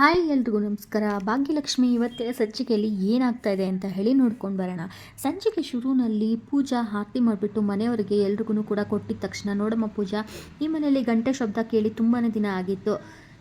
Hi ಎಲ್ರಿಗೂ ನಮಸ್ಕಾರ. ಭಾಗ್ಯಲಕ್ಷ್ಮಿ ಇವತ್ತಿನ ಸಂಚಿಕೆಯಲ್ಲಿ ಏನಾಗ್ತಾ ಇದೆ ಅಂತ ಹೇಳಿ ನೋಡ್ಕೊಂಡು ಬರೋಣ. ಸಂಚಿಕೆ ಶುರುವಿನಲ್ಲಿ ಪೂಜಾ ಆರತಿ ಮಾಡಿಬಿಟ್ಟು ಮನೆಯವರಿಗೆ ಎಲ್ರಿಗೂ ಕೂಡ ಕೊಟ್ಟಿದ್ದ ತಕ್ಷಣ, ನೋಡಮ್ಮ ಪೂಜಾ, ಈ ಮನೆಯಲ್ಲಿ ಗಂಟೆ ಶಬ್ದ ಕೇಳಿ ತುಂಬಾ ದಿನ ಆಗಿತ್ತು.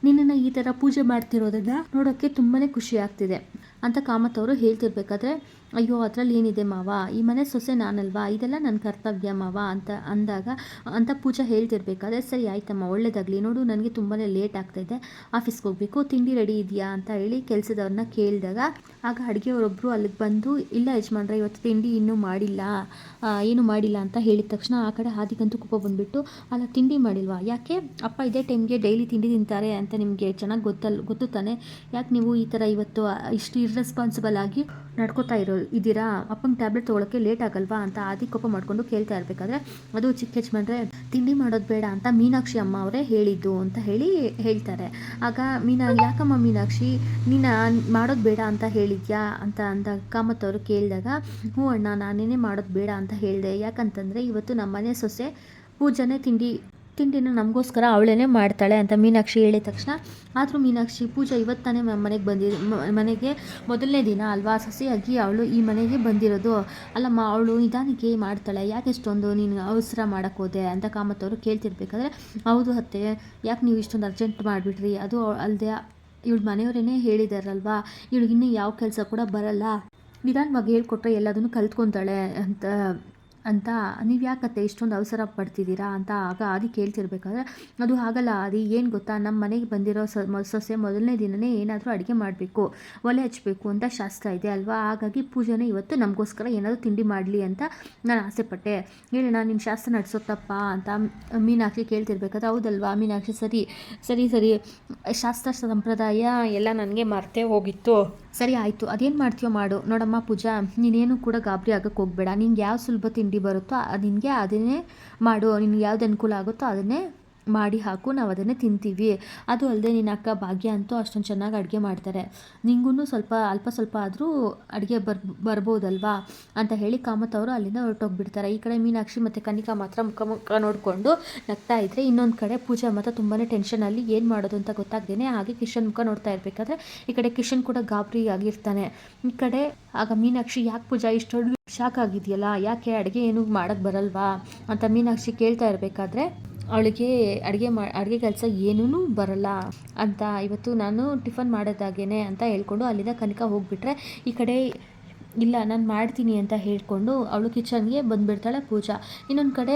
ನಿನ್ನನ್ನು ಈ ಥರ ಪೂಜೆ ಮಾಡ್ತಿರೋದನ್ನ ನೋಡೋಕ್ಕೆ ತುಂಬಾ ಖುಷಿ ಆಗ್ತಿದೆ. ಅಂತ ಕಾಮತ್ ಅವರು ಹೇಳ್ತಿರ್ಬೇಕಾದ್ರೆ ಅಯ್ಯೋ, ಅದರಲ್ಲಿ ಏನಿದೆ ಮಾವ? ಈ ಮನೆ ಸೊಸೆ ನಾನಲ್ವಾ? ಇದೆಲ್ಲ ನನ್ನ ಕರ್ತವ್ಯ ಮಾವ ಅಂತ ಅಂದಾಗ, ಅಂತ ಪೂಜಾ ಹೇಳ್ತಿರ್ಬೇಕಾದ್ರೆ ಸರಿ, ಆಯ್ತಮ್ಮ, ಒಳ್ಳೇದಾಗಲಿ. ನೋಡು, ನನಗೆ ತುಂಬಾ ಲೇಟ್ ಆಗ್ತಾಯಿದೆ. ಆಫೀಸ್ಗೆ ಹೋಗಬೇಕು. ತಿಂಡಿ ರೆಡಿ ಇದೆಯಾ ಅಂತ ಹೇಳಿ ಕೆಲಸದವ್ರನ್ನ ಕೇಳಿದಾಗ, ಆಗ ಅಡುಗೆಯವರೊಬ್ಬರು ಅಲ್ಲಿಗೆ ಬಂದು, ಇಲ್ಲ ಯಜಮಾನ್ರೆ, ಇವತ್ತು ತಿಂಡಿ ಇನ್ನೂ ಮಾಡಿಲ್ಲ ಏನು ಮಾಡಿಲ್ಲ ಅಂತ ಹೇಳಿದ ತಕ್ಷಣ ಆ ಕಡೆ ಹಾದಿಗಂತೂ ಕೋಪ ಬಂದುಬಿಟ್ಟು, ಅಲ್ಲ, ತಿಂಡಿ ಮಾಡಿಲ್ವಾ? ಯಾಕೆ? ಅಪ್ಪ ಇದೇ ಟೈಮ್ಗೆ ಡೈಲಿ ತಿಂಡಿ ತಿಂತಾರೆ ಅಂತ ನಿಮಗೆ ಚೆನ್ನಾಗಿ ಗೊತ್ತಲ್ಲ ಗೊತ್ತು ತಾನೆ? ಯಾಕೆ ನೀವು ಈ ಥರ ಇವತ್ತು ಇಷ್ಟು ಇರ್ರೆಸ್ಪಾನ್ಸಿಬಲ್ ಆಗಿ ನಡ್ಕೋತಾ ಇರೋ, ಇದ್ದೀರಾ? ಅಪ್ಪಂಗೆ ಟ್ಯಾಬ್ಲೆಟ್ ತೊಗೊಳಕ್ಕೆ ಲೇಟ್ ಆಗಲ್ವಾ ಅಂತ ಆದಿ ಕೋಪ ಮಾಡಿಕೊಂಡು ಕೇಳ್ತಾ ಇರಬೇಕಾದ್ರೆ, ಅದು ಚಿಕ್ಕ ಯಜಮಾನ್ರೆ, ತಿಂಡಿ ಮಾಡೋದು ಬೇಡ ಅಂತ ಮೀನಾಕ್ಷಿ ಅಮ್ಮ ಅವರೇ ಹೇಳಿದ್ದು ಅಂತ ಹೇಳಿ ಹೇಳ್ತಾರೆ. ಆಗ ಮೀನಾ, ಯಾಕಮ್ಮ ಮೀನಾಕ್ಷಿ, ನೀನು ಮಾಡೋದು ಬೇಡ ಅಂತ ಹೇಳಿದ್ಯಾ? ಅಂತ ಅಂದಾಗ ಕಾಮತ್ ಅವರು ಕೇಳಿದಾಗ, ಹ್ಞೂ ಅಣ್ಣ, ನಾನೇನೇ ಮಾಡೋದು ಬೇಡ ಅಂತ ಹೇಳಿದೆ. ಯಾಕಂತಂದರೆ ಇವತ್ತು ನಮ್ಮನೆ ಸೊಸೆ ಪೂಜಾನೇ ತಿಂಡಿ ತಿಂಡಿನ ನಮಗೋಸ್ಕರ ಅವಳೇನೆ ಮಾಡ್ತಾಳೆ ಅಂತ ಮೀನಾಕ್ಷಿ ಹೇಳಿದ ತಕ್ಷಣ. ಆದರೂ ಮೀನಾಕ್ಷಿ, ಪೂಜಾ ಇವತ್ತಾನೆ ಮನೆಗೆ ಬಂದಿ ಮನೆಗೆ ಮೊದಲನೇ ದಿನ ಅಲ್ವಾ? ಸಸಿಯಾಗಿ ಅವಳು ಈ ಮನೆಗೆ ಬಂದಿರೋದು. ಅಲ್ಲಮ್ಮ, ಅವಳು ನಿಧಾನಕ್ಕೆ ಮಾಡ್ತಾಳೆ. ಯಾಕೆ ಇಷ್ಟೊಂದು ನೀನು ಅವಸರ ಮಾಡೋಕ್ಕೆ ಹೋದೆ ಅಂತ ಕಾಮತ್ತವರು ಕೇಳ್ತಿರ್ಬೇಕಾದ್ರೆ, ಹೌದು ಅತ್ತೆ, ಯಾಕೆ ನೀವು ಇಷ್ಟೊಂದು ಅರ್ಜೆಂಟ್ ಮಾಡಿಬಿಟ್ರಿ? ಅದು ಅಲ್ಲದೆ ಇವಳು ಮನೆಯವರೇನೆ ಹೇಳಿದಾರಲ್ವಾ? ಇವಳಿಗೆ ಇನ್ನೂ ಯಾವ ಕೆಲಸ ಕೂಡ ಬರಲ್ಲ. ನಿಧಾನವಾಗಿ ಹೇಳ್ಕೊಟ್ರೆ ಎಲ್ಲದನ್ನು ಕಲ್ತ್ಕೊತಾಳೆ ಅಂತ ಅಂತ ನೀವು ಯಾಕತ್ತೆ ಇಷ್ಟೊಂದು ಅವಸರ ಪಡ್ತಿದ್ದೀರಾ ಅಂತ ಆಗ ಆದಿ ಕೇಳ್ತಿರ್ಬೇಕಾದ್ರೆ, ಅದು ಆಗಲ್ಲ ಆದಿ, ಏನು ಗೊತ್ತಾ? ನಮ್ಮ ಮನೆಗೆ ಬಂದಿರೋ ಸೊಸೆ ಮೊದಲನೇ ದಿನವೇ ಏನಾದರೂ ಅಡುಗೆ ಮಾಡಬೇಕು, ಒಲೆ ಹಚ್ಚಬೇಕು ಅಂತ ಶಾಸ್ತ್ರ ಇದೆ ಅಲ್ವಾ? ಹಾಗಾಗಿ ಪೂಜೆನೇ ಇವತ್ತು ನಮಗೋಸ್ಕರ ಏನಾದರೂ ತಿಂಡಿ ಮಾಡಲಿ ಅಂತ ನಾನು ಆಸೆಪಟ್ಟೆ. ಹೇಳೋಣ ನಿನ್ನ ಶಾಸ್ತ್ರ ನಡೆಸೋತಪ್ಪ ಅಂತ ಮೀನಾಕ್ಷಿ ಕೇಳ್ತಿರ್ಬೇಕಾದ್ರೆ, ಹೌದಲ್ವಾ ಮೀನಾಕ್ಷಿ, ಸರಿ ಸರಿ ಸರಿ. ಶಾಸ್ತ್ರ ಸಂಪ್ರದಾಯ ಎಲ್ಲ ನನಗೆ ಮರ್ತೇ ಹೋಗಿತ್ತು. ಸರಿ ಆಯಿತು, ಅದೇನು ಮಾಡ್ತೀಯೋ ಮಾಡು. ನೋಡಮ್ಮ ಪೂಜಾ, ನೀನೇನು ಕೂಡ ಗಾಬರಿ ಆಗೋಕ್ಕೆ ಹೋಗಬೇಡ. ನಿಂಗೆ ಯಾವ ಸುಲಭ ತಿಂಡಿ ಬರುತ್ತೋ ನಿನಗೆ ಅದನ್ನೇ ಮಾಡು. ನಿನಗೆ ಯಾವ್ದು ಅನುಕೂಲ ಆಗುತ್ತೋ ಅದನ್ನೇ ಮಾಡಿ ಹಾಕು, ನಾವು ಅದನ್ನೇ ತಿಂತೀವಿ. ಅದು ಅಲ್ಲದೆ ನಿನ್ನ ಅಕ್ಕ ಭಾಗ್ಯ ಅಂತೂ ಅಷ್ಟೊಂದು ಚೆನ್ನಾಗಿ ಅಡುಗೆ ಮಾಡ್ತಾರೆ. ನಿಂಗೂ ಸ್ವಲ್ಪ, ಅಲ್ಪ ಸ್ವಲ್ಪ ಆದರೂ ಅಡುಗೆ ಬರ್ ಬರ್ಬೋದಲ್ವಾ? ಅಂತ ಹೇಳಿ ಕಾಮತ್ ಅವರು ಅಲ್ಲಿಂದ ಹೊರಟೋಗ್ಬಿಡ್ತಾರೆ. ಈ ಕಡೆ ಮೀನಾಕ್ಷಿ ಮತ್ತು ಕನಿಕಾ ಮಾತ್ರ ಮುಖ ಮುಖ ನೋಡಿಕೊಂಡು ನಗ್ತಾ ಇದ್ದರೆ ಇನ್ನೊಂದು ಕಡೆ ಪೂಜಾ ಮಾತ್ರ ತುಂಬಾ ಟೆನ್ಷನಲ್ಲಿ ಏನು ಮಾಡೋದು ಅಂತ ಗೊತ್ತಾಗ್ದೇನೆ ಹಾಗೆ ಕಿಶನ್ ಮುಖ ನೋಡ್ತಾ ಇರಬೇಕಾದ್ರೆ ಈ ಕಡೆ ಕಿಶನ್ ಕೂಡ ಗಾಬರಿ ಆಗಿರ್ತಾನೆ. ಈ ಕಡೆ ಆಗ ಮೀನಾಕ್ಷಿ, ಯಾಕೆ ಪೂಜಾ ಇಷ್ಟೊಂದು ಶಾಕ್ ಆಗಿದೆಯಲ್ಲ? ಯಾಕೆ ಅಡುಗೆ ಏನು ಮಾಡೋಕ್ಕೆ ಬರಲ್ವಾ? ಅಂತ ಮೀನಾಕ್ಷಿ ಕೇಳ್ತಾ ಇರಬೇಕಾದ್ರೆ ಅವಳಿಗೆ ಅಡುಗೆ ಮಾ, ಅಡುಗೆ ಕೆಲಸ ಏನೂ ಬರಲ್ಲ ಅಂತ ಇವತ್ತು ನಾನು ಟಿಫನ್ ಮಾಡೋದಾಗೇನೆ ಅಂತ ಹೇಳ್ಕೊಂಡು ಅಲ್ಲಿಂದ ಕನಕ ಹೋಗಿಬಿಟ್ರೆ ಈ ಕಡೆ ಇಲ್ಲ, ನಾನು ಮಾಡ್ತೀನಿ ಅಂತ ಹೇಳ್ಕೊಂಡು ಅವಳು ಕಿಚನ್ಗೆ ಬಂದುಬಿಡ್ತಾಳೆ ಪೂಜಾ. ಇನ್ನೊಂದು ಕಡೆ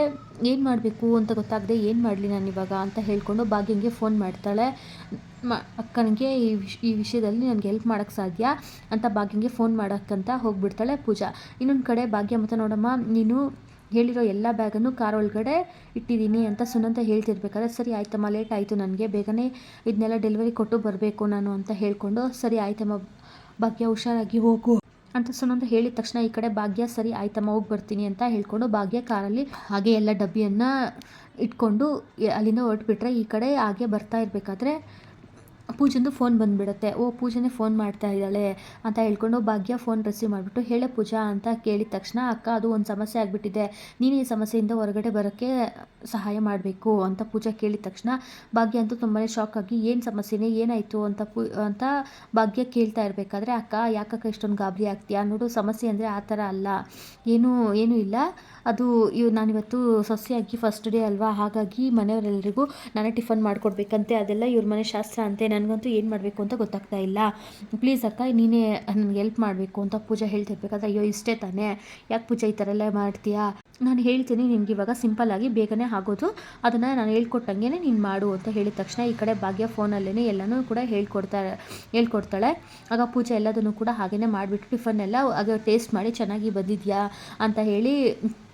ಏನು ಮಾಡಬೇಕು ಅಂತ ಗೊತ್ತಾಗದೆ ಏನು ಮಾಡಲಿ ನಾನು ಇವಾಗ ಅಂತ ಹೇಳ್ಕೊಂಡು ಭಾಗ್ಯಂಗೆ ಫೋನ್ ಮಾಡ್ತಾಳೆ. ಮ, ಅಕ್ಕನಿಗೆ ಈ ವಿಷ್, ಈ ವಿಷಯದಲ್ಲಿ ನನಗೆ ಹೆಲ್ಪ್ ಮಾಡೋಕ್ಕೆ ಸಾಧ್ಯ ಅಂತ ಭಾಗ್ಯಂಗೆ ಫೋನ್ ಮಾಡೋಕ್ಕಂತ ಹೋಗಿಬಿಡ್ತಾಳೆ ಪೂಜಾ. ಇನ್ನೊಂದು ಕಡೆ ಭಾಗ್ಯ ಮತ್ತು ನೋಡಮ್ಮ, ನೀನು ಹೇಳಿರೋ ಎಲ್ಲ ಬ್ಯಾಗನ್ನು ಕಾರ್ ಒಳಗಡೆ ಇಟ್ಟಿದ್ದೀನಿ ಅಂತ ಸುನಂತ ಹೇಳ್ತಿರ್ಬೇಕಾದ್ರೆ, ಸರಿ ಆಯ್ತಮ್ಮ ಲೇಟ್ ಆಯಿತು ನನಗೆ, ಬೇಗನೆ ಇದನ್ನೆಲ್ಲ ಡೆಲಿವರಿ ಕೊಟ್ಟು ಬರಬೇಕು ನಾನು ಅಂತ ಹೇಳಿಕೊಂಡು, ಸರಿ ಆಯ್ತಮ್ಮ, ಭಾಗ್ಯ ಹುಷಾರಾಗಿ ಹೋಗು ಅಂತ ಸುನಂತ ಹೇಳಿದ ತಕ್ಷಣ ಈ ಕಡೆ ಭಾಗ್ಯ, ಸರಿ ಆಯ್ತಮ್ಮ, ಹೋಗಿ ಬರ್ತೀನಿ ಅಂತ ಹೇಳ್ಕೊಂಡು ಭಾಗ್ಯ ಕಾರಲ್ಲಿ ಹಾಗೆ ಎಲ್ಲ ಡಬ್ಬಿಯನ್ನು ಇಟ್ಕೊಂಡು ಅಲ್ಲಿಂದ ಹೊರಟ್ಬಿಟ್ರೆ ಈ ಕಡೆ ಹಾಗೆ ಬರ್ತಾ ಇರಬೇಕಾದ್ರೆ ಪೂಜಂದು ಫೋನ್ ಬಂದುಬಿಡುತ್ತೆ. ಓ, ಪೂಜನೆ ಫೋನ್ ಮಾಡ್ತಾ ಇದ್ದಾಳೆ ಅಂತ ಹೇಳ್ಕೊಂಡು ಭಾಗ್ಯ ಫೋನ್ ರಿಸೀವ್ ಮಾಡಿಬಿಟ್ಟು, ಹೇಳೆ ಪೂಜಾ ಅಂತ ಕೇಳಿದ ತಕ್ಷಣ, ಅಕ್ಕ, ಅದು ಒಂದು ಸಮಸ್ಯೆ ಆಗಿಬಿಟ್ಟಿದೆ. ನೀನು ಈ ಸಮಸ್ಯೆಯಿಂದ ಹೊರಗಡೆ ಬರೋಕ್ಕೆ ಸಹಾಯ ಮಾಡಬೇಕು ಅಂತ ಪೂಜಾ ಕೇಳಿದ ತಕ್ಷಣ ಭಾಗ್ಯ ಅಂತೂ ತುಂಬಾ ಶಾಕ್ ಆಗಿ, ಏನು ಸಮಸ್ಯೆನೇ, ಏನಾಯಿತು? ಅಂತ ಪೂ, ಅಂತ ಭಾಗ್ಯ ಕೇಳ್ತಾ ಇರಬೇಕಾದ್ರೆ, ಅಕ್ಕ, ಯಾಕಕ್ಕ ಇಷ್ಟೊಂದು ಗಾಬರಿ ಆಗ್ತೀಯಾ? ನೋಡು, ಸಮಸ್ಯೆ ಅಂದರೆ ಆ ಥರ ಅಲ್ಲ. ಏನೂ ಏನೂ ಇಲ್ಲ. ಅದು ಇವ್ ನಾನಿವತ್ತು ಸೊಸೆಯಾಗಿ ಫಸ್ಟ್ ಡೇ ಅಲ್ವಾ? ಹಾಗಾಗಿ ಮನೆಯವರೆಲ್ಲರಿಗೂ ನಾನೇ ಟಿಫನ್ ಮಾಡಿಕೊಡ್ಬೇಕಂತೆ. ಅದೆಲ್ಲ ಇವ್ರ ಮನೆ ಶಾಸ್ತ್ರ ಅಂತೆ. ನನಗಂತೂ ಏನು ಮಾಡಬೇಕು ಅಂತ ಗೊತ್ತಾಗ್ತಾ ಇಲ್ಲ. ಪ್ಲೀಸ್ ಅಕ್ಕ, ನೀನೇ ನನಗೆ ಹೆಲ್ಪ್ ಮಾಡಬೇಕು ಅಂತ ಪೂಜಾ ಹೇಳ್ತಿರ್ಬೇಕಾದ್ರೆ ಅಯ್ಯೋ, ಇಷ್ಟೇ ತಾನೇ. ಯಾಕೆ ಪೂಜಾ ಈ ಥರ ಎಲ್ಲ ಮಾಡ್ತೀಯಾ? ನಾನು ಹೇಳ್ತೀನಿ ನಿಮ್ಗೆ ಇವಾಗ ಸಿಂಪಲ್ಲಾಗಿ ಬೇಗನೆ ಆಗೋದು. ಅದನ್ನು ನಾನು ಹೇಳ್ಕೊಟ್ಟಂಗೆ ನೀನು ಮಾಡು ಅಂತ ಹೇಳಿದ ತಕ್ಷಣ ಈ ಕಡೆ ಭಾಗ್ಯ ಫೋನಲ್ಲೇ ಎಲ್ಲನೂ ಕೂಡ ಹೇಳ್ಕೊಡ್ತಾ, ಹೇಳ್ಕೊಡ್ತಾಳೆ. ಆಗ ಪೂಜೆ ಎಲ್ಲದನ್ನು ಕೂಡ ಹಾಗೇ ಮಾಡಿಬಿಟ್ಟು ಟಿಫನ್ ಎಲ್ಲ ಆಗ ಟೇಸ್ಟ್ ಮಾಡಿ ಚೆನ್ನಾಗಿ ಬಂದಿದೆಯಾ ಅಂತ ಹೇಳಿ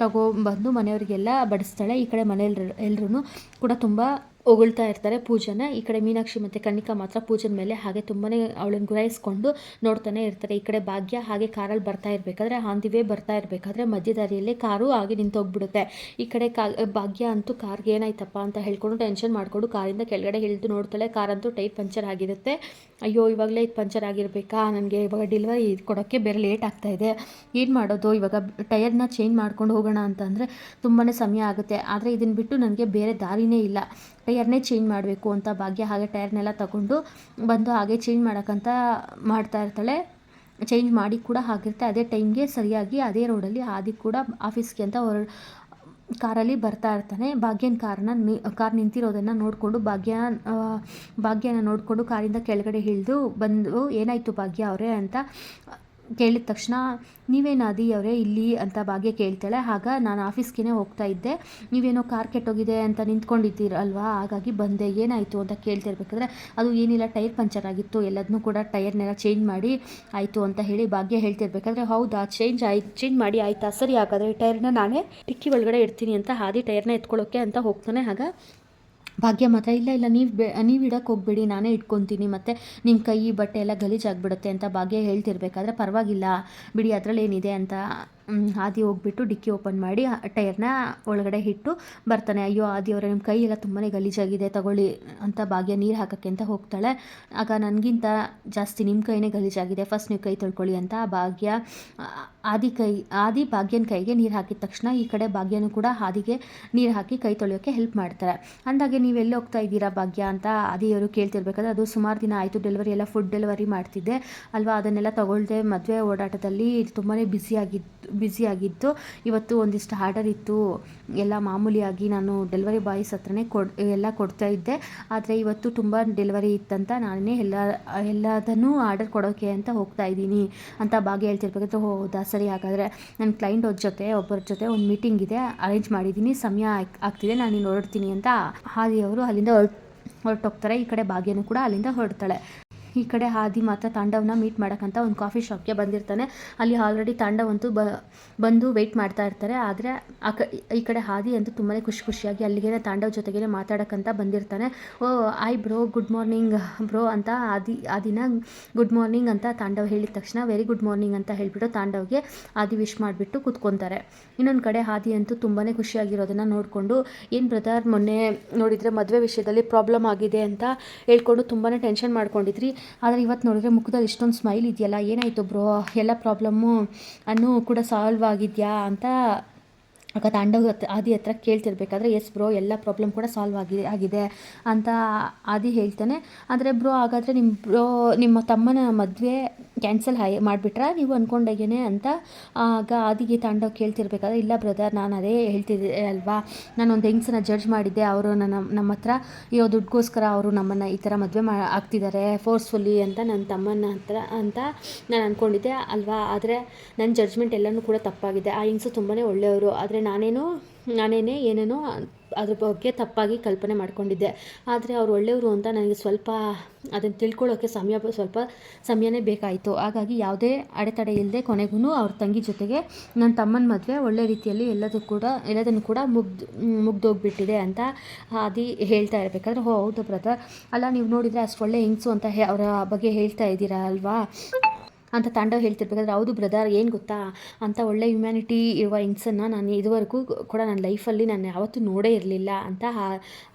ತಗೊಬಂದು ಮನೆಯವರಿಗೆಲ್ಲ ಬಡಿಸ್ತಾಳೆ. ಈ ಕಡೆ ಮನೆಯಲ್ಲಿ ಎಲ್ಲರೂ ಕೂಡ ತುಂಬ ಹೊಗಳ್ತಾ ಇರ್ತಾರೆ ಪೂಜನ. ಈ ಕಡೆ ಮೀನಾಕ್ಷಿ ಮತ್ತು ಕನ್ನಿಕಾ ಮಾತ್ರ ಪೂಜನ ಮೇಲೆ ಹಾಗೆ ತುಂಬಾ ಅವಳನ್ನು ಗುರಾಯಿಸ್ಕೊಂಡು ನೋಡ್ತಾನೆ ಇರ್ತಾರೆ. ಈ ಕಡೆ ಭಾಗ್ಯ ಹಾಗೆ ಕಾರಲ್ಲಿ ಬರ್ತಾ ಇರಬೇಕಾದ್ರೆ ಆನ್ ಬರ್ತಾ ಇರಬೇಕಾದ್ರೆ ಮಧ್ಯದಾರಿಯಲ್ಲಿ ಕಾರು ಹಾಗೆ ನಿಂತೋಗ್ಬಿಡುತ್ತೆ. ಈ ಕಡೆ ಕಾ, ಭಾಗ್ಯ ಅಂತೂ ಕಾರ್ಗೆ ಏನಾಯ್ತಪ್ಪ ಅಂತ ಹೇಳ್ಕೊಂಡು ಟೆನ್ಷನ್ ಮಾಡಿಕೊಂಡು ಕಾರಿಂದ ಕೆಳಗಡೆ ಇಳಿದು ನೋಡ್ತಾಳೆ. ಕಾರಂತೂ ಟೈರ್ ಪಂಚರ್ ಆಗಿರುತ್ತೆ. ಅಯ್ಯೋ, ಇವಾಗಲೇ ಇದು ಪಂಚರ್ ಆಗಿರಬೇಕಾ? ನನಗೆ ಇವಾಗ ಡೆಲಿವರಿ ಕೊಡೋಕ್ಕೆ ಬೇರೆ ಲೇಟ್ ಆಗ್ತಾ ಇದೆ. ಏನು ಮಾಡೋದು? ಇವಾಗ ಟೈರ್ನ ಚೇಂಜ್ ಮಾಡ್ಕೊಂಡು ಹೋಗೋಣ ಅಂತಂದರೆ ತುಂಬಾ ಸಮಯ ಆಗುತ್ತೆ. ಆದರೆ ಇದನ್ನು ಬಿಟ್ಟು ನನಗೆ ಬೇರೆ ದಾರಿನೇ ಇಲ್ಲ. ಟೈರ್ನೇ ಚೇಂಜ್ ಮಾಡಬೇಕು ಅಂತ ಭಾಗ್ಯ ಹಾಗೆ ಟೈರ್ನೆಲ್ಲ ತಗೊಂಡು ಬಂದು ಹಾಗೆ ಚೇಂಜ್ ಮಾಡೋಕ್ಕಂತ ಮಾಡ್ತಾ ಇರ್ತಾಳೆ. ಚೇಂಜ್ ಮಾಡಿ ಕೂಡ ಆಗಿರುತ್ತೆ ಅದೇ ಟೈಮ್ಗೆ ಸರಿಯಾಗಿ ಅದೇ ರೋಡಲ್ಲಿ ಆದಿ ಕೂಡ ಆಫೀಸ್ಗೆ ಅಂತ ಹೊರ ಕಾರಲ್ಲಿ ಬರ್ತಾ ಇರ್ತಾನೆ. ಭಾಗ್ಯನ ಕಾರನ್ನ ನಿ ಕಾರ್ ನಿಂತಿರೋದನ್ನು ನೋಡಿಕೊಂಡು ಭಾಗ್ಯ ಭಾಗ್ಯನ ನೋಡಿಕೊಂಡು ಕಾರಿಂದ ಕೆಳಗಡೆ ಇಳಿದು ಬಂದು, ಏನಾಯಿತು ಭಾಗ್ಯ ಅವರೇ ಅಂತ ಕೇಳಿದ ತಕ್ಷಣ ನೀವೇನು ಆದಿ ಅವರೇ, ಇಲ್ಲಿ ಅಂತ ಭಾಗ್ಯ ಕೇಳ್ತಾಳೆ. ಆಗ ನಾನು ಆಫೀಸ್ಗೆ ಹೋಗ್ತಾ ಇದ್ದೆ. ನೀವೇನೋ ಕಾರ್ ಕೆಟ್ಟೋಗಿದೆ ಅಂತ ನಿಂತ್ಕೊಂಡಿದ್ದೀರಲ್ವಾ? ಹಾಗಾಗಿ ಬಂದೆ. ಏನಾಯಿತು? ಅಂತ ಕೇಳ್ತಿರ್ಬೇಕಾದ್ರೆ ಅದು ಏನಿಲ್ಲ, ಟೈರ್ ಪಂಚರ್ ಆಗಿತ್ತು. ಎಲ್ಲದನ್ನೂ ಕೂಡ ಟೈರ್ನೆಲ್ಲ ಚೇಂಜ್ ಮಾಡಿ ಆಯಿತು ಅಂತ ಹೇಳಿ ಭಾಗ್ಯ ಹೇಳ್ತಿರ್ಬೇಕಾದ್ರೆ ಹೌದಾ, ಚೇಂಜ್ ಆಯ್ತು ಚೇಂಜ್ ಮಾಡಿ ಆಯಿತಾ? ಸರಿ, ಹಾಗಾದರೆ ಟೈರ್ನ ನಾನೇ ಟಿಕ್ಕಿ ಒಳಗಡೆ ಇಡ್ತೀನಿ ಅಂತ ಹಾದಿ ಟೈರ್ನ ಎತ್ಕೊಳ್ಳೋಕ್ಕೆ ಅಂತ ಹೋಗ್ತಾನೆ. ಆಗ ಭಾಗ್ಯ ಮಾತ್ರ, ಇಲ್ಲ ಇಲ್ಲ, ನೀವು ಬೆ, ನೀವು ಇಡಕ್ಕೆ ಹೋಗ್ಬೇಡಿ, ನಾನೇ ಇಟ್ಕೊತೀನಿ, ಮತ್ತು ನಿಮ್ಮ ಕೈ, ಬಟ್ಟೆ ಎಲ್ಲ ಗಲೀಜಾಗ್ಬಿಡುತ್ತೆ ಅಂತ ಭಾಗ್ಯ ಹೇಳ್ತಿರ್ಬೇಕಾದ್ರೆ ಪರವಾಗಿಲ್ಲ. ಬಿಡಿ ಅದರಲ್ಲಿ ಏನಿದೆ ಅಂತ ಆದಿ ಹೋಗ್ಬಿಟ್ಟು ಡಿಕ್ಕಿ ಓಪನ್ ಮಾಡಿ ಟೈರ್ನ ಒಳಗಡೆ ಇಟ್ಟು ಬರ್ತಾನೆ. ಅಯ್ಯೋ, ಆದಿ ಅವರೇ ನಿಮ್ಮ ಕೈ ಎಲ್ಲ ತುಂಬಾ ಗಲೀಜಾಗಿದೆ, ತಗೊಳ್ಳಿ ಅಂತ ಭಾಗ್ಯ ನೀರು ಹಾಕೋಕ್ಕೆ ಅಂತ ಹೋಗ್ತಾಳೆ. ಆಗ ನನಗಿಂತ ಜಾಸ್ತಿ ನಿಮ್ಮ ಕೈನೇ ಗಲೀಜಾಗಿದೆ ಫಸ್ಟ್ ನೀವು ಕೈ ತೊಳ್ಕೊಳ್ಳಿ ಅಂತ ಭಾಗ್ಯ ಆದಿ ಕೈ, ಆದಿ ಭಾಗ್ಯನ ಕೈಗೆ ನೀರು ಹಾಕಿದ ತಕ್ಷಣ ಈ ಕಡೆ ಭಾಗ್ಯನೂ ಕೂಡ ಆದಿಗೆ ನೀರು ಹಾಕಿ ಕೈ ತೊಳೆಯೋಕ್ಕೆ ಹೆಲ್ಪ್ ಮಾಡ್ತಾರೆ. ಅಂದಾಗೆ ನೀವು ಎಲ್ಲಿ ಹೋಗ್ತಾ ಇದ್ದೀರಾ ಭಾಗ್ಯ ಅಂತ ಆದಿಯವರು ಕೇಳ್ತಿರ್ಬೇಕಾದ್ರೆ, ಅದು ಸುಮಾರು ದಿನ ಆಯಿತು ಡೆಲಿವರಿ ಎಲ್ಲ ಫುಡ್ ಡೆಲಿವರಿ ಮಾಡ್ತಿದ್ದೆ. ಅಲ್ವಾ, ಅದನ್ನೆಲ್ಲ ತಗೊಳ್ದೆ ಮದುವೆ ಓಡಾಟದಲ್ಲಿ ತುಂಬಾ ಬ್ಯುಸಿಯಾಗಿದ್ದು ಬ್ಯುಸಿಯಾಗಿದ್ದು ಇವತ್ತು ಒಂದಿಷ್ಟು ಆರ್ಡರ್ ಇತ್ತು. ಎಲ್ಲ ಮಾಮೂಲಿಯಾಗಿ ನಾನು ಡೆಲಿವರಿ ಬಾಯ್ಸ್ ಹತ್ರನೇ ಕೊಡ್, ಎಲ್ಲ ಕೊಡ್ತಾ ಇದ್ದೆ. ಆದರೆ ಇವತ್ತು ತುಂಬ ಡೆಲಿವರಿ ಇತ್ತಂತ ನಾನೇ ಎಲ್ಲ, ಎಲ್ಲದನ್ನೂ ಆರ್ಡರ್ ಕೊಡೋಕೆ ಅಂತ ಹೋಗ್ತಾ ಇದ್ದೀನಿ ಅಂತ ಭಾಗ್ಯ ಹೇಳ್ತಿರ್ಬೇಕಾದ್ರೆ ಹೌದಾ? ಸರಿ, ಹಾಗಾದರೆ ನನ್ನ ಕ್ಲೈಂಟ್ ಅವ್ರ ಜೊತೆ, ಒಬ್ಬರ ಜೊತೆ ಒಂದು ಮೀಟಿಂಗ್ ಇದೆ. ಅರೇಂಜ್ ಮಾಡಿದ್ದೀನಿ ಸಮಯ ಆಗ್- ಆಗ್ತಿದೆ. ನಾನು ನೀನು ಹೊರಡ್ತೀನಿ ಅಂತ ಹಾದಿಯವರು ಅಲ್ಲಿಂದ ಹೊರಟು, ಹೊರಟೋಗ್ತಾರೆ. ಈ ಕಡೆ ಭಾಗ್ಯನೂ ಕೂಡ ಅಲ್ಲಿಂದ ಹೊರಡ್ತಾಳೆ. ಈ ಕಡೆ ಹಾದಿ ಮಾತ್ರ ತಾಂಡವ್ನ ಮೀಟ್ ಮಾಡೋಕ್ಕಂತ ಒಂದು ಕಾಫಿ ಶಾಪ್ಗೆ ಬಂದಿರ್ತಾನೆ. ಅಲ್ಲಿ ಆಲ್ರೆಡಿ ತಾಂಡವ್ ಅಂತೂ ಬ, ಬಂದು ವೆಯ್ಟ್ ಮಾಡ್ತಾ ಇರ್ತಾರೆ. ಆದರೆ ಆ ಕ, ಈ ಕಡೆ ಹಾದಿ ಅಂತೂ ತುಂಬಾ ಖುಷಿ ಖುಷಿಯಾಗಿ ಅಲ್ಲಿಗೆ ತಾಂಡವ್ ಜೊತೆಗೇ ಮಾತಾಡೋಕ್ಕಂತ ಬಂದಿರ್ತಾನೆ. ಓ hey bro good morning bro ಅಂತ ಆದಿ ಆದಿನ ಗುಡ್ ಮಾರ್ನಿಂಗ್ ಅಂತ ತಾಂಡವ್ ಹೇಳಿದ ತಕ್ಷಣ ವೆರಿ ಗುಡ್ ಮಾರ್ನಿಂಗ್ ಅಂತ ಹೇಳಿಬಿಟ್ಟು ತಾಂಡವ್ಗೆ ಆದಿ ವಿಶ್ ಮಾಡಿಬಿಟ್ಟು ಕೂತ್ಕೊತಾರೆ. ಇನ್ನೊಂದು ಕಡೆ ಹಾದಿ ಅಂತೂ ತುಂಬಾ ಖುಷಿಯಾಗಿರೋದನ್ನು ನೋಡಿಕೊಂಡು, ಏನು ಬ್ರದರ್ ಮೊನ್ನೆ ನೋಡಿದರೆ ಮದುವೆ ವಿಷಯದಲ್ಲಿ ಪ್ರಾಬ್ಲಮ್ ಆಗಿದೆ ಅಂತ ಹೇಳ್ಕೊಂಡು ತುಂಬಾ ಟೆನ್ಷನ್ ಮಾಡ್ಕೊಂಡಿದ್ರಿ. ಆದರೆ ಇವತ್ತು ನೋಡಿದ್ರೆ ಮುಖದಲ್ಲಿ ಇಷ್ಟೊಂದು ಸ್ಮೈಲ್ ಇದೆಯಲ್ಲ? ಏನಾಯಿತು ಬ್ರೋ ಎಲ್ಲ ಪ್ರಾಬ್ಲಮ್ಮು ಅನ್ನೂ ಕೂಡ ಸಾಲ್ವ್ ಆಗಿದೆಯಾ? ಅಂತ ಆಗ ತಾಂಡವ್ ಆದಿ ಹತ್ರ ಕೇಳ್ತಿರ್ಬೇಕಾದ್ರೆ ಎಸ್ ಬ್ರೋ ಎಲ್ಲ ಪ್ರಾಬ್ಲಮ್ ಕೂಡ ಸಾಲ್ವ್ ಆಗಿ ಆಗಿದೆ ಅಂತ ಆದಿ ಹೇಳ್ತಾನೆ. ಆದರೆ ಬ್ರೋ ಹಾಗಾದರೆ ನಿಮ್ಮ ಬ್ರೋ ನಿಮ್ಮ ತಮ್ಮನ ಮದುವೆ ಕ್ಯಾನ್ಸಲ್ ಹೈ ಮಾಡಿಬಿಟ್ರಾ? ನೀವು ಅಂದ್ಕೊಂಡಾಗೇನೆ ಅಂತ ಆಗ ಆದಿಗೆ ತಾಂಡವ್ ಕೇಳ್ತಿರ್ಬೇಕಾದ್ರೆ, ಇಲ್ಲ ಬ್ರದರ್ ನಾನು ಅದೇ ಹೇಳ್ತಿದ್ದೆ ಅಲ್ವಾ? ನಾನು ಒಂದು ಹೆಂಗ್ಸನ್ನ ಜಡ್ಜ್ ಮಾಡಿದ್ದೆ. ಅವರು ನನ್ನ ನಮ್ಮ ಹತ್ರ ಇರೋ ದುಡ್ಡುಗೋಸ್ಕರ ಅವರು ನಮ್ಮನ್ನು ಈ ಥರ ಮದುವೆ ಮಾ ಆಗ್ತಿದ್ದಾರೆ ಫೋರ್ಸ್ಫುಲ್ಲಿ ಅಂತ ನನ್ನ ತಮ್ಮನ ಹತ್ರ ಅಂತ ನಾನು ಅಂದ್ಕೊಂಡಿದ್ದೆ ಅಲ್ವಾ? ಆದರೆ ನನ್ನ ಜಡ್ಜ್ಮೆಂಟ್ ಎಲ್ಲನೂ ಕೂಡ ತಪ್ಪಾಗಿದೆ. ಆ ಹೆಂಗ್ಸು ತುಂಬಾ ಒಳ್ಳೆಯವರು. ಆದರೆ ನಾನೇನು, ನಾನೇನೇ ಏನೇನೋ ಅದ್ರ ಬಗ್ಗೆ ತಪ್ಪಾಗಿ ಕಲ್ಪನೆ ಮಾಡ್ಕೊಂಡಿದ್ದೆ. ಆದರೆ ಅವ್ರು ಒಳ್ಳೆಯವರು ಅಂತ ನನಗೆ ಸ್ವಲ್ಪ ಅದನ್ನು ತಿಳ್ಕೊಳ್ಳೋಕ್ಕೆ ಸಮಯ, ಸ್ವಲ್ಪ ಸಮಯನೇ ಬೇಕಾಯಿತು. ಹಾಗಾಗಿ ಯಾವುದೇ ಅಡೆತಡೆ ಇಲ್ಲದೆ ಕೊನೆಗೂ ಅವ್ರ ತಂಗಿ ಜೊತೆಗೆ ನನ್ನ ತಮ್ಮನ ಮದುವೆ ಒಳ್ಳೆ ರೀತಿಯಲ್ಲಿ ಎಲ್ಲದೂ ಕೂಡ, ಎಲ್ಲದನ್ನು ಕೂಡ ಮುಗ್ದು, ಮುಗ್ದೋಗ್ಬಿಟ್ಟಿದೆ ಅಂತ ಆದಿ ಹೇಳ್ತಾ ಇರಬೇಕಾದ್ರೆ ಹೋ ಹೌದು ಬ್ರದರ್ ಅಲ್ಲ, ನೀವು ನೋಡಿದರೆ ಅಷ್ಟು ಒಳ್ಳೆ ಹೆಂಗಸು ಅಂತ ಅವರ ಬಗ್ಗೆ ಹೇಳ್ತಾ ಇದ್ದೀರಾ ಅಲ್ವಾ? ಅಂತ ತಾಂಡವ್ ಹೇಳ್ತಿರ್ಬೇಕಾದ್ರೆ, ಹೌದು ಬ್ರದರ್ ಏನು ಗೊತ್ತಾ? ಅಂತ ಒಳ್ಳೆ ಹ್ಯುಮ್ಯಾನಿಟಿ ಇರುವ ಹೆಂಗ್ಸನ್ನು ನಾನು ಇದುವರೆಗೂ ಕೂಡ ನನ್ನ ಲೈಫಲ್ಲಿ ನಾನು ಯಾವತ್ತೂ ನೋಡೇ ಇರಲಿಲ್ಲ ಅಂತ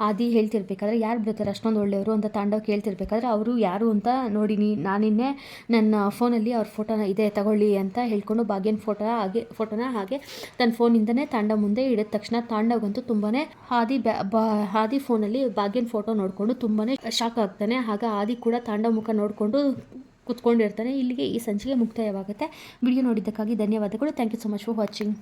ಆದಿ ಹೇಳ್ತಿರ್ಬೇಕಾದ್ರೆ, ಯಾರು ಬ್ರದರ್ ಅಷ್ಟೊಂದು ಒಳ್ಳೆಯವರು? ಅಂತ ತಾಂಡವ್ ಕೇಳ್ತಿರ್ಬೇಕಾದ್ರೆ, ಅವರು ಯಾರು ಅಂತ ನೋಡಿ ನೀ ನಾನಿನ್ನೆ ನನ್ನ ಫೋನಲ್ಲಿ ಅವ್ರ ಫೋಟೋನ ಇದೆ, ತಗೊಳ್ಳಿ ಅಂತ ಹೇಳ್ಕೊಂಡು ಭಾಗ್ಯನ ಫೋಟೋ ಹಾಗೆ ಫೋಟೋನ ಹಾಗೆ ತನ್ನ ಫೋನಿಂದನೇ ತಾಂಡವ್ ಮುಂದೆ ಇಡಿದ ತಕ್ಷಣ ತಾಂಡವ್ಗಂತೂ ತುಂಬಾ ಹಾದಿ ಹಾದಿ ಫೋನಲ್ಲಿ ಭಾಗ್ಯನ ಫೋಟೋ ನೋಡಿಕೊಂಡು ತುಂಬಾ ಶಾಕ್ ಆಗ್ತಾನೆ. ಆಗ ಆದಿ ಕೂಡ ತಾಂಡವ್ ಮುಖ ನೋಡಿಕೊಂಡು ಕುತ್ಕೊಂಡಿರ್ತಾನೆ. ಇಲ್ಲಿಗೆ ಈ ಸಂಚಿಕೆ ಮುಕ್ತಾಯವಾಗುತ್ತೆ. ವಿಡಿಯೋ ನೋಡಿದ್ದಕ್ಕಾಗಿ ಧನ್ಯವಾದಗಳು. Thank you so much for watching